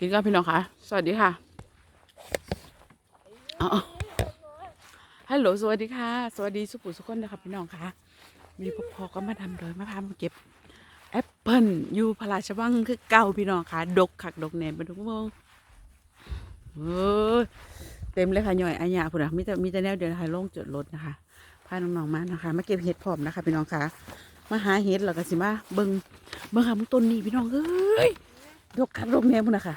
กินกันพี่น้องค่ะสวัสดีค่ะฮัลโหลสวัสดีค่ะ สวัสดีสุขุสุคนนะครับพี่น้องค่ะมีพ่อพอก็มาทำโดยมาพามาเก็บแอปเปิลอยู่พระราชวังคือเก่าพี่น้องค่ะดกขักดกแหนมไปทุกโมงเอ้ยเต็มเลยค่ะหน่อยอาญาพุ่นอะมีแต่มีแต่แนวเดียวนะคะโล่งจอดรถนะคะพาน้องๆมานะคะมาเก็บเห็ดพร้อมนะคะพี่น้องค่ะมาหาเห็ดแล้วก็สิมาเบิ่งเบิ่งค่ะมึงต้นนี้พี่น้องเอ้ยดกคักดกแหนมพุ่นนะคะ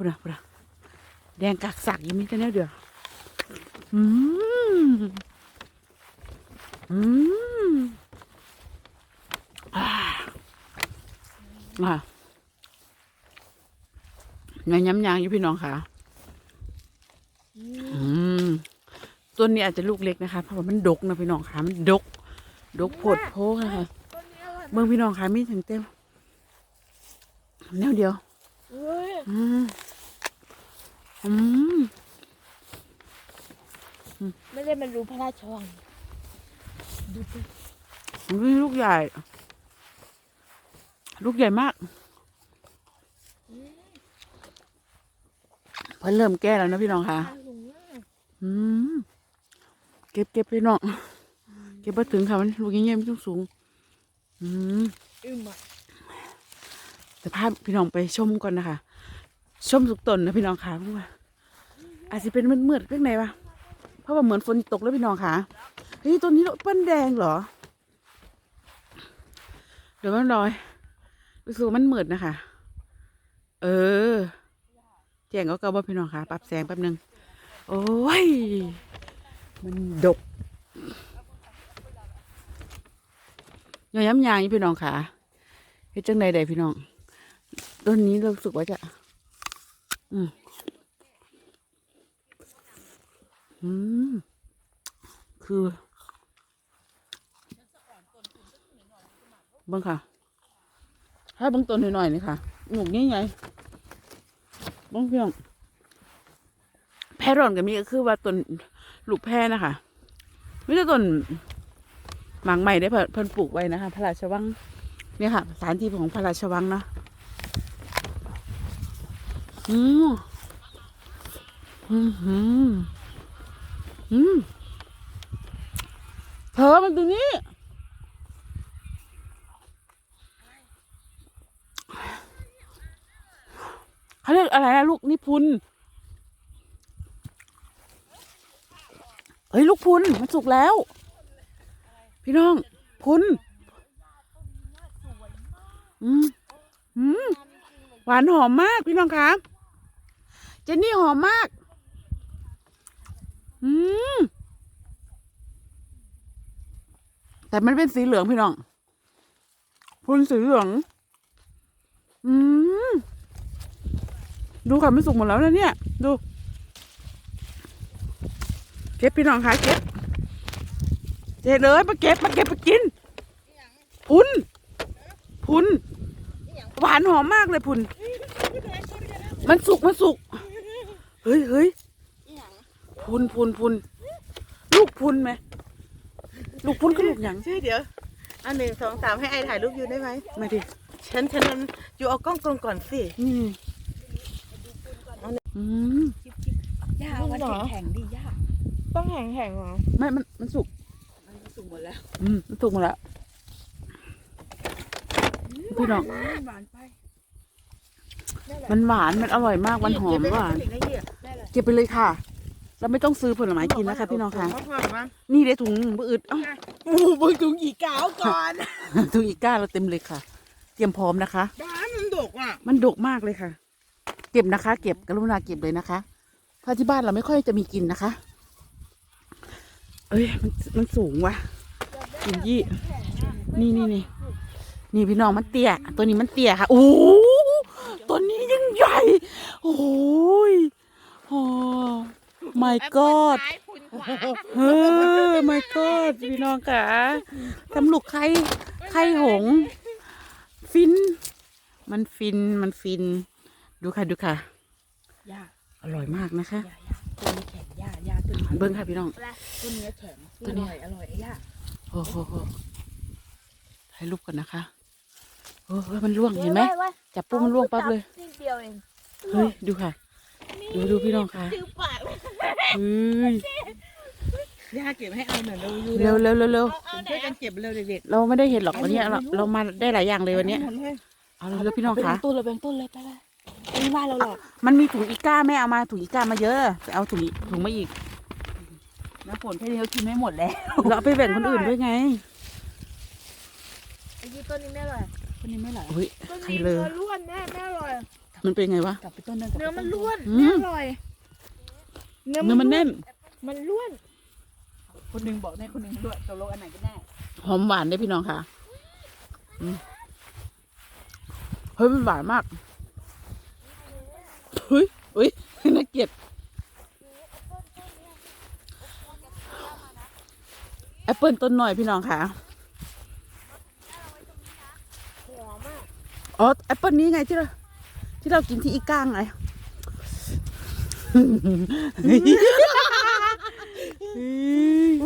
พุ่นอะพุ่นอะแดงกักสักยังมีแต่แนวเดียวอืมอืมอ่าอ่าเงยย้ำยางอยู่พี่น้องค่ะ อืมต้นนี้อาจจะลูกเล็กนะคะ เพราะว่ามันดกนะพี่น้องค่ะ มันดก ดกโผดโพนะคะต้นนี้อร่อยเมืองพี่น้องค่ะมีถึงเต็มแนวเดียวเว้ยอืม อืมไม่ได้มันรู้พระราชวังดูสิอุ๊ยลูกใหญ่ ลูกใหญ่มาก เพิ่นเริ่มแก่แล้วนะพี่น้องค่ะทางหลวงอะอืม เก็บเก็บพี่น้อง เก็บมาถึงค่ะมันลูกเงี้ยๆมันสูงสูงๆอืมอึมอะจะพาพี่น้องไปชมก่อนนะคะ ชมสุกตนนะพี่น้องค่ะเพราะว่าอาจจะเป็นมืดๆเรื่องไหนวะเพราะว่าเหมือนฝนตกแล้วพี่น้องค่ะเฮ้ยตัวนี้เปิ้ลแดงเหรอ เดี๋ยวมันลอยรู้สึกมันมืดนะคะ เออ แจ้งก็เก่าบ่พี่น้องค่ะปรับแสงแป๊บหนึง โอ้ย มันดกยอย้ำยางนี่พี่น้องค่ะเฮ็ดจังใดใดพี่น้อง ต้นนี้รู้สึกว่าจะ อืมอืมคือ เบังค่ะให้เบังต้นหน่อยๆนี่ค่ะหนุกนี่ไงเบังเพียงแพร่ร่อนกับมีก็คือว่าต้นลูกแพร่นะคะไม่ใช่ต้นหมากใหม่ได้เพิ่นปลูกไว้นะคะ พระราชวังเนี่ยค่ะสถานที่ของพระราชวังเนาะ อืมอืมอืมอืมเธอมันตรงนี้เขาเรียกอะไรนะลูกนี่พุนเฮ้ย ลูกพุนมันสุกแล้ว พี่น้อง พุนอืมอืมหวานหอมมากพี่น้องคะเจนนี่หอมมาก อืม แต่มันเป็นสีเหลืองพี่น้องพุนสีเหลือง อืม ดูค่ะมันสุกหมดแล้วนะเนี่ย ดู เก็บพี่น้องคะเก็บเจ๊เลยมาเก็บมาเก็บมากิน พุน พุน หวานหอมมากเลยพุน มันสุก มันสุก เฮ้ยเฮ้ยพุนพุนพุนลูกพุนไหมลูกพุนก็ลูกหยังชื่อเดี๋ยวอันหนึ่งสองสามให้ไอถ่ายรูปอยู่ได้ไหมมาดิฉันฉันอยู่เอากล้องกลงก่อนสินี่อืมย่าวันแข็งๆดิย่าต้องแข็งแข็งเหรอไม่มันมันสุกมันสุกหมดแล้ว อืมมันสุกหมดแล้วพี่น้องหวานไป มันหวานมันอร่อยมากมันหอมหวานเก็บไปเลยค่ะ เราไม่ต้องซื้อผลไม้กินนะคะพี่น้องค่ะ นี่ได้ถุงมืออึดเอ้าหมูบึงถุงอีกาวก่อนถุงอีก้าเราเต็มเลยค่ะ เตรียมพร้อมนะคะบ้านมันดกอะ มันดกมากเลยค่ะ เก็บนะคะ เก็บกรุณาเก็บเลยนะคะเพราะที่บ้านเราไม่ค่อยจะมีกินนะคะ เอ้ยมันมันสูงว่ะกินยี่ นี่นี่นี่นี่พี่น้องมันเตี้ย ตัวนี้มันเตี้ยค่ะโอ้โหตัวนี้ยังใหญ่ โอ้ยโอ้ my god เฮ้อ my god พี่น้องค่ะทำลูกไข่ไข่หงส์ฟิน มันฟิน มันฟิน ดูค่ะ ดูค่ะย่าอร่อยมากนะคะย่าย่าตัวนี้แข็งย่าย่าตัวนี้เบิ้งค่ะพี่น้อง ตัวนี้แข็งตัวนี้อร่อยอร่อยไอ้ย่าโอ้โหโหถ่ายรูปก่อนนะคะ โอ้ยมันล่วงเห็นไหม จับปุ๊บมันล่วงปั๊บเลย นิดเดียวเอง เฮ้ยดูค่ะ ดูดูพี่น้องค่ะจือปากเฮ้ยย่าเก็บให้เอาหน่อยเร็วอยู่เร็วเร็วเร็วเร็วเอาไหนช่วยกัอะนเก็บเร็วเด็กเราไม่ได้เห็นหรอกวันเนี้ยเราเรามาได้หลายอย่างเลยๆวันเนี้ยหมดเลยเอาเลยแล้วพี่น้องไปแบ่คะงต้นเลยแบ่งต้นเลยไปเลยไม่ว่าเราหรอกมันมีถุงอีก้าแม่เอามาถุงอีก้ามาเยอะไปเอาถุงอีถุงมาอีกน้ำฝนแค่นี้เขากินไม่หมดแล้วเราเอาไปแบ่งคนอื่นด้วยไงไอ้ยี่ต้นนี้ไม่อร่อยคนนี้ไม่หลายเฮ้ยต้นใครนี้เลยเนื้อล้วนแม่ไม่อร่อย มันเป็นไงวะ กลับไปต้นนึงกลับไปเนื้อมันล้วนอืมไม่อร่อยเนื้อมันแน่น มันล้วนคนหนึงบอกแน่คนหนึงด้วยตกลงอันไหนกันแน่หอมหวานได้พี่น้องค่ะอืมเฮ้ยมันหวานมากเฮ้ยเฮ้ยน่าเกลียดแอปเปิลต้นหน่อยพี่น้องค่ะหัวมากอ๋อแอปเปิลนี้ไงที่เรา ที่เรากินที่อีก้างไง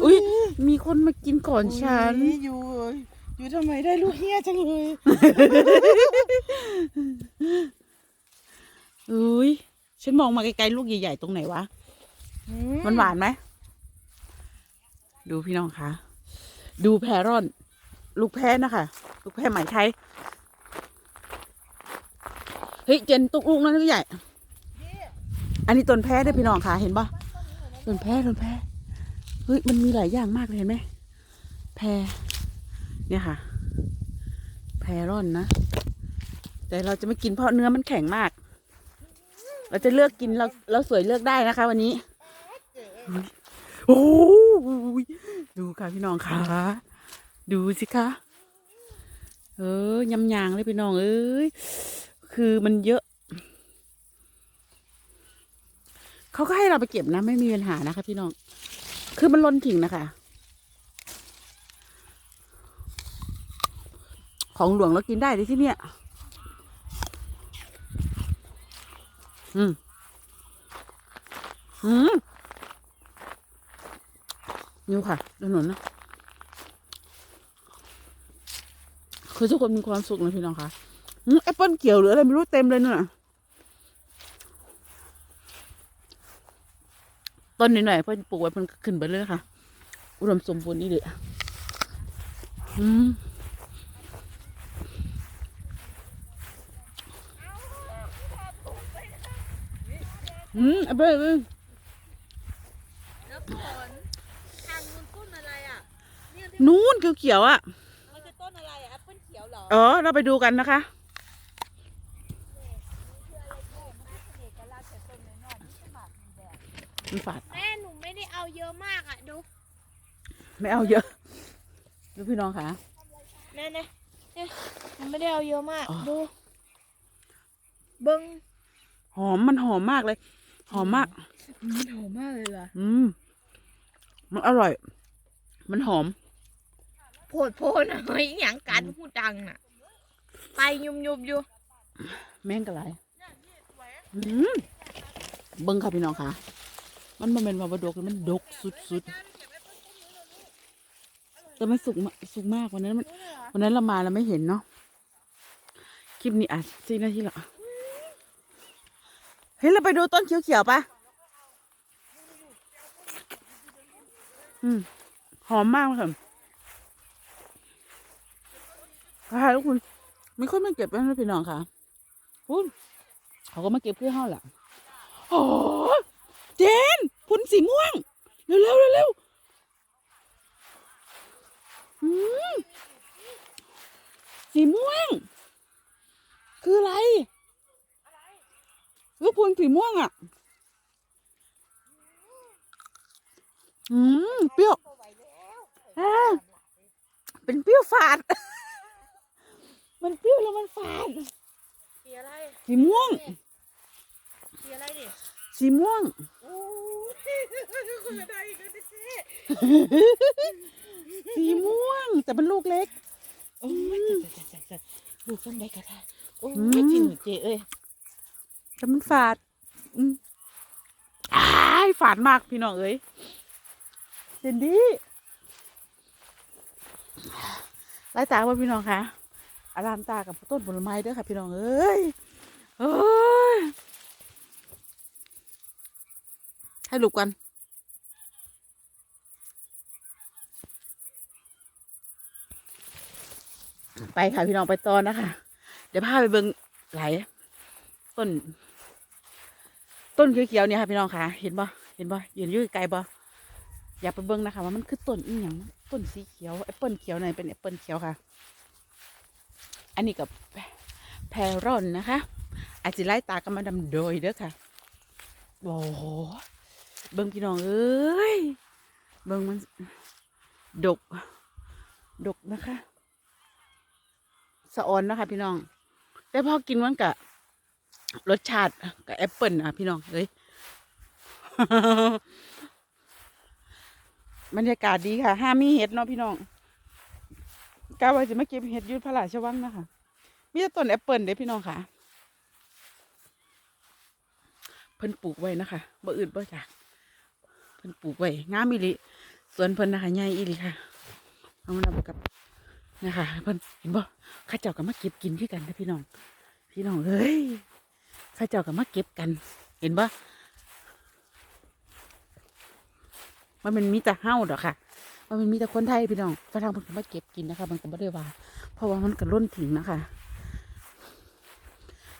อุ้ยมีคนมากินก่อนฉันอุ๊ยอยู่ อยู่ทำไมได้ลูกเฮียจังเลยอุ้ยฉันมองมาไกลๆลูกใหญ่ ๆ ตรงไหนวะ มันหวานไหม ดูพี่น้องคะ ดูแพรอน ลูกแพ้นะคะ ลูกแพ้ไหมไทย เฮ้ยเจนตุกลูกนั่นก็ใหญ่ อันนี้ต้นแพ้ได้พี่น้องค่ะเห็นปะต้นแพ้ต้นแพ้เฮ้ยมันมีหลายอย่างมากเลยเห็นไหมแพรเนี่ยค่ะ แพรร่อนนะ แต่เราจะไม่กินเพราะเนื้อมันแข็งมาก เราจะเลือกกินเราเราสวยเลือกได้นะคะ วันนี้โอ้ยดูค่ะพี่น้องค่ะ ดูสิคะ เออยำยางเลยพี่น้องเอ้ย คือมันเยอะ เขาก็ให้เราไปเก็บนะ ไม่มีปัญหานะคะพี่น้อง คือมันล้นถิ่งนะคะ ของหลวงเรากินได้เลยที่เนี่ย อืม อืมนิ้วค่ะถนนนะคือทุกคนมีความสุขนะพี่น้องคะ แอปเปิลเกี่ยวหรืออะไรไม่รู้เต็มเลยเนี่ยต้นนิดหน่อยๆเพิ่นปลูกไว้เพิ่นก็ขึ้นไปเลยค่ะ อุดมสมบูรณ์นี่เด็อืมอืมแอปเปิลแอปเปิ้ลแล้วผลทางนู้นต้นอะไรอะเนี่ยที่นู้นเขียวๆอะมันคือต้นอะไรอะแอปเปิ้ลเขียวเหรอ เออ เราไปดูกันนะคะ มันฝาด แม่หนูไม่ได้เอาเยอะมากอะดูไม่เอาเยอะดูพี่น้องค่ะแน่นะเนี่ยหนูไม่ได้เอาเยอะมากอ๋อ ดูเบิ้งหอมมันหอมมากเลย หอมมาก มันหอมมากเลยล่ะอืม มันอร่อย มันหอม โพดโพดนะเฮ้ยอหย่างกันพูดดังน่ะ ไปยุมยุบอยู่แม่งกะไรอืมเบิ้งค่ะพี่น้องค่ะ มันมันเป็นวาวาดกมันดกสุดๆ แต่มันสุกสุกมากวันนั้นมันวันนั้นเรามาเราไม่เห็นเนาะ คลิปนี้อะสี่นาทีละเฮ้ยเราไปดูต้นเขียวๆปะอืมหอมมากเลยค่ะทุกคนไม่ค่อยมาเก็บนะพี่น้องค่ะพูนเขาก็มาเก็บเพื่อเฮาแหละโอ้ เจนพุนสีม่วง เร็วเร็วเร็วเร็วอืมสีม่วง คืออะไรคือพุนสีม่วงอะ อืม เปรี้ยวอ่าเป็นเปรี้ยวฝาด มันเปรี้ยวแล้วมันฝาดสีอะไรสีม่วงสีอะไรดิ สีม่วงโอ้คนละได้อีกแล้วเจ๊สีม่วง แต่เป็นลูกเล็กโอ้ยจัดจัดจัดลูกต้นใบกระทะโอ้ยอืมจริงเหรอเจเอ้ยแต่มันฝาดอืมอ้ายฝาดมากพี่น้องเอ้ยเซนดี้ไล่ตาว่าพี่น้องคะอารามตากับต้นผลไม้เด้อค่ะพี่น้องเอ้ยเอ้ย ถ่ายรูปกันไปค่ะพี่น้องไปตอนนะคะ เดี๋ยวพาไปเบิ่งไหลต้น ต้นเขียวๆเนี่ยค่ะพี่น้องค่ะ เห็นบ่เห็นบ่ยืนอยู่ไกลบ่อยากไปเบิ่งนะคะว่ามันคือต้นอีหยังต้นสีเขียวแอปเปิลเขียวหน่ยเป็นแอปเปิลเขียวค่ะ อันนี้กับแพรอนนะคะ อาจจะไล่ตากันมาดำโดยเด้อค่ะโอ้โห เบิ่งพี่น้องเอ้ย เบิ่งมัน ดก ดกนะคะ สะออนนะคะพี่น้อง แต่พอกินมันกะรสชาติกับแอปเปิลอะพี่น้องเอ้ยบรรยากาศดีค่ะ ห้ามีเห็ดเนาะพี่น้องกาวจะมาเก็บเห็ดยุทธพระราชวังนะคะ มีแต่ต้นแอปเปิลเด้พี่น้องค่ะ เพิ่นปลูกไว้นะคะบ่อื่นบ่จาก พิ่นปลูกไว้งามอีหลีสวนเพิ่นนะคะใหญ่อีหลีค่ะเอามานับกับนะคะเพิ่นเห็นบ่ข้าเจ้าก็มาเก็บกินคือกันนะพี่น้อง พี่น้องเอ้ยข้าเจ้าก็มาเก็บกัน เห็นบ่มันมันมีแต่เฮ้าดอกค่ะ มันมันมีแต่คนไทยพี่น้องฝรั่งเพิ่นก็มาเก็บกินนะคะ มันก็บ่ได้ว่า เพราะว่ามันก็ล้นถึงนะคะ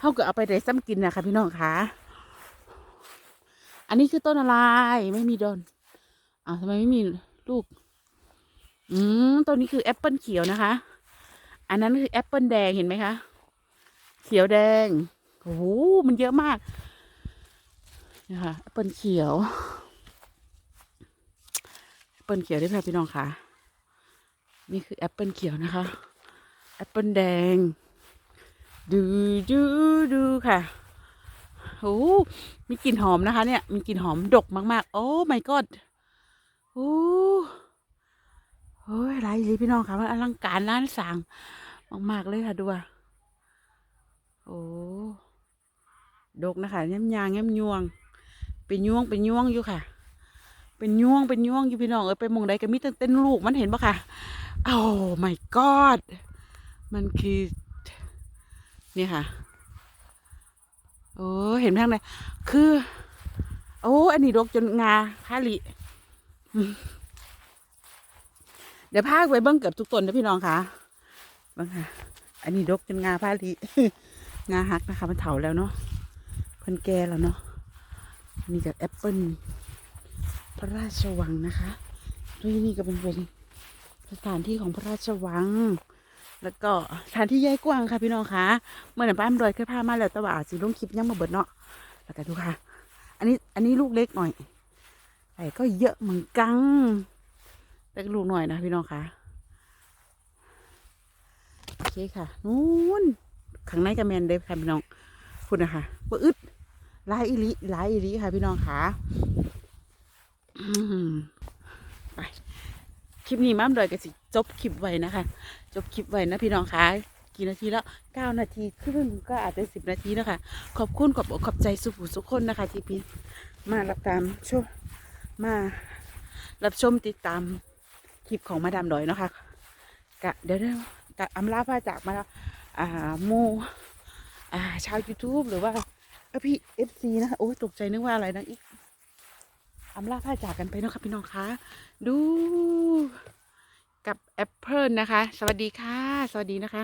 เฮาก็เอาไปได้ซ้ำกินนะคะพี่น้องค่ะ นนี้คือต้นอะไร ไม่มีดอนอ้าวทำไมไม่มีลูก อืมต้นนี้คือแอปเปิลเขียวนะคะ อันนั้นคือแอปเปิลแดงเห็นไหมคะ เขียวแดง โอ้โห มันเยอะมาก นะคะแอปเปิลเขียว แอปเปิลเขียวได้ไหมพี่น้องคะนี่คือแอปเปิลเขียวนะคะ แอปเปิลแดง ดูดูดูค่ะ โอ้มีกลิ่นหอมนะคะ เนี่ย มีกลิ่นหอมดกมาก ๆ โอ้ my god โอ้โอ้ยไรเลยพี่น้องค่ะมันอลังการล้านสางมาก ๆ เลยค่ะดูอะโอ้ดกนะคะแง้มยางแง้มยวง เป็นยวงเป็นยวงอยู่ค่ะ เป็นยวงเป็นยวงอยู่พี่น้องเอ้ยไปมองใดก็มีเต้นลูกมันเห็นปะค่ะโอ้ my god มันคือเนี่ยค่ะ โอ้เห็นไหมทางไหนคือ โอ้อันนี้ดกจนงาพาลิเดี๋ยวพากไปเบิ้งเกือบทุกต้นนะพี่น้องค่ะเบิ้งค่ะ อันนี้ดกจนงาพาลิงาหักนะคะมันเถาแล้วเนาะเพิ่นแก่แล้วเนาะนี่กับแอปเปิลพระราชวังนะคะด้วยนี่ก็เป็นเป็นสถานที่ของพระราชวัง แล้วก็สถานที่ใหญ่กว้างค่ะพี่น้องคะเมื่อไหร่ป้าอำดอยเคยพามาแล้วแต่ว่าอาจสิลงคลิปยังมาเบิดเนาะแล้วกันดูค่ะ อันนี้อันนี้ลูกเล็กหน่อยแต่ก็เยอะเหมือนกันเล็กลูกหน่อยนะพี่น้องคะโอเคค่ะนู้นข้างในจะแมนเด้ค่ะพี่น้องคุณนะคะบ่อึดลายอีหลิลายอีหลิค่ะพี่น้องค่ะไป คลิปนี้มาอำดอยก็สิจบคลิปไว้นะคะ จบคลิปไว้นะพี่น้องคะกี่นาทีแล้วเก้านาทีครึ่งก็อาจจะสิบนาทีแล้วค่ะขอบคุณขอบอกขอบใจสุภูสุกคนนะคะที่พี่มารับตามชมมารับชมติดตามคลิปของมาดามดอยนะคะกะเดี๋ยวเดี๋ยวกะอำลาพาจากมาอ่าโมอ่าชาว YouTube หรือว่าพี่เอฟซีนะคะโอ้ตกใจนึกว่าอะไรนะอีก อำลาพาจากกันไปนะคะพี่น้องคะดูกับแอปเปิลนะคะ สวัสดีค่ะ สวัสดีนะคะ